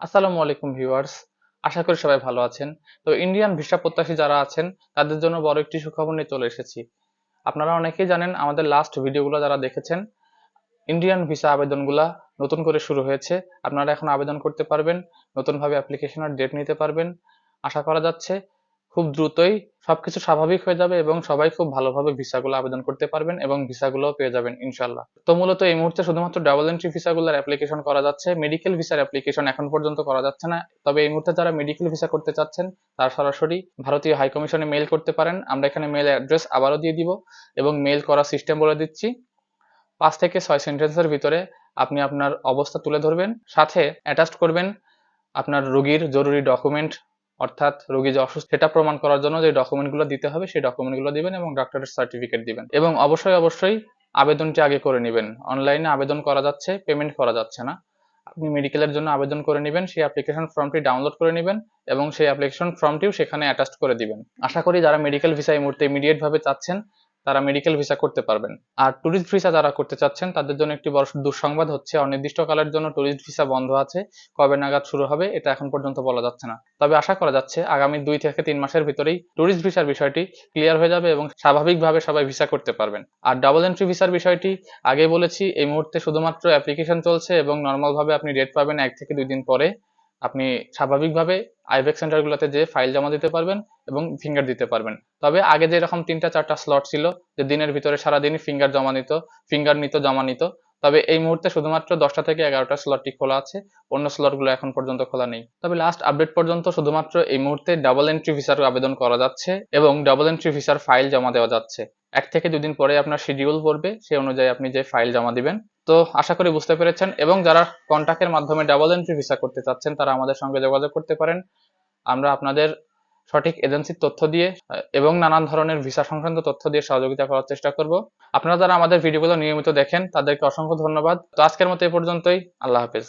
আসসালামু আলাইকুম ভিউয়ার্স, আশা করি সবাই ভালো আছেন। তো ইন্ডিয়ান ভিসা প্রত্যাশী যারা আছেন, তাদের জন্য বড় একটি সুখবর নিয়ে চলে এসেছি। আপনারা অনেকেই জানেন, আমাদের লাস্ট ভিডিওগুলো যারা দেখেছেন, ইন্ডিয়ান ভিসা আবেদনগুলা নতুন করে শুরু হয়েছে। আপনারা এখন আবেদন করতে পারবেন, নতুনভাবে অ্যাপ্লিকেশনের ডেট নিতে পারবেন। আশা করা যাচ্ছে খুব দ্রুতই সবকিছু স্বাভাবিক হয়ে যাবে এবং সবাই খুব ভালোভাবে ভিসাগুলো আবেদন করতে পারবেন এবং ভিসাগুলো পেয়ে যাবেন ইনশাল্লাহ তো মূলত এই মুহূর্তে শুধুমাত্র ডাবল এন্ট্রি ভিসাগুলোর অ্যাপ্লিকেশন করা যাচ্ছে মেডিকেল ভিসার অ্যাপ্লিকেশন এখন পর্যন্ত করা যাচ্ছে না। তবে এই মুহূর্তে যারা মেডিকেল ভিসা করতে চাচ্ছেন, তারা সরাসরি ভারতীয় হাইকমিশনে মেল করতে পারেন। আমরা এখানে মেল অ্যাড্রেস আবারও দিয়ে দিব এবং মেল করার সিস্টেম বলে দিচ্ছি। পাঁচ থেকে ছয় সেন্টেন্সের ভিতরে আপনি আপনার অবস্থা তুলে ধরবেন। সাথে অ্যাটাস্ট করবেন আপনার রোগীর জরুরি ডকুমেন্ট অর্থাৎ রোগী যে অসুস্থ, সেটা প্রমাণ করার জন্য যে ডকুমেন্টগুলো দিতে হবে, সেই ডকুমেন্টগুলো দিবেন এবং ডাক্তারের সার্টিফিকেট দিবেন। এবং অবশ্যই অবশ্যই আবেদনটি আগে করে নেবেন। অনলাইনে আবেদন করা যাচ্ছে পেমেন্ট করা যাচ্ছে না। আপনি মেডিকেলের জন্য আবেদন করে নেবেন, সেই অ্যাপ্লিকেশন ফর্মটি ডাউনলোড করে নেবেন এবং সেই অ্যাপ্লিকেশন ফর্মটিও সেখানে অ্যাটাচ করে দিবেন। আশা করি যারা মেডিকেল ভিসা এই মুহূর্তে ইমিডিয়েট ভাবে চাচ্ছেন তারা মেডিকেল ভিসা করতে পারবেন। আর ট্যুরিস্ট ভিসা যারা করতে চাচ্ছেন, তাদের জন্য একটি বড় দুঃসংবাদ হচ্ছে, অনির্দিষ্টকালের জন্য ট্যুরিস্ট ভিসা বন্ধ আছে, কবে নাগাদ শুরু হবে, এটা এখন পর্যন্ত বলা যাচ্ছে না। তবে আশা করা যাচ্ছে, আগামী দুই থেকে তিন মাসের ভিতরেই ট্যুরিস্ট ভিসার বিষয়টি ক্লিয়ার হয়ে যাবে এবং স্বাভাবিকভাবে সবাই ভিসা করতে পারবেন। আর ডাবল এন্ট্রি ভিসার বিষয়টি আগে বলেছি, এই মুহূর্তে শুধুমাত্র অ্যাপ্লিকেশন চলছে এবং নর্মালভাবে আপনি ডেট পাবেন এক থেকে দুই দিন পরে। আপনি স্বাভাবিকভাবে আইবেক সেন্টারগুলোতে যে ফাইল জমা দিতে পারবেন এবং ফিঙ্গার দিতে পারবেন। তবে আগে যে যেরকম তিনটা, চারটা স্লট ছিল যে দিনের ভিতরে সারাদিনই ফিঙ্গার জমা নিত, ফিঙ্গার নিত, জমা নিত, তবে এই মুহূর্তে শুধুমাত্র দশটা থেকে এগারোটা স্লটটি খোলা আছে, অন্য স্লটগুলো এখন পর্যন্ত খোলা নেই। তবে লাস্ট আপডেট পর্যন্ত শুধুমাত্র এই মুহূর্তে ডাবল এন্ট্রি ভিসার আবেদন করা যাচ্ছে এবং ডাবল এন্ট্রি ভিসার ফাইল জমা দেওয়া যাচ্ছে। এক থেকে দুদিন পরে আপনার শিডিউল পড়বে, সেই অনুযায়ী আপনি যে ফাইল জমা দিবেন তো আশা করি বুঝতে পেরেছেন। এবং যারা কন্ট্যাক্টের মাধ্যমে ডাবল এন্ট্রি ভিসা করতে চাচ্ছেন, তারা আমাদের সঙ্গে যোগাযোগ করতে পারেন। আমরা আপনাদের সঠিক এজেন্সির তথ্য দিয়ে এবং নানান ধরনের ভিসা সংক্রান্ত তথ্য দিয়ে সহযোগিতা করার চেষ্টা করব। আপনারা যারা আমাদের ভিডিওগুলো নিয়মিত দেখেন, তাদেরকে অসংখ্য ধন্যবাদ। তো আজকের মতো এ পর্যন্তই। আল্লাহ হাফেজ।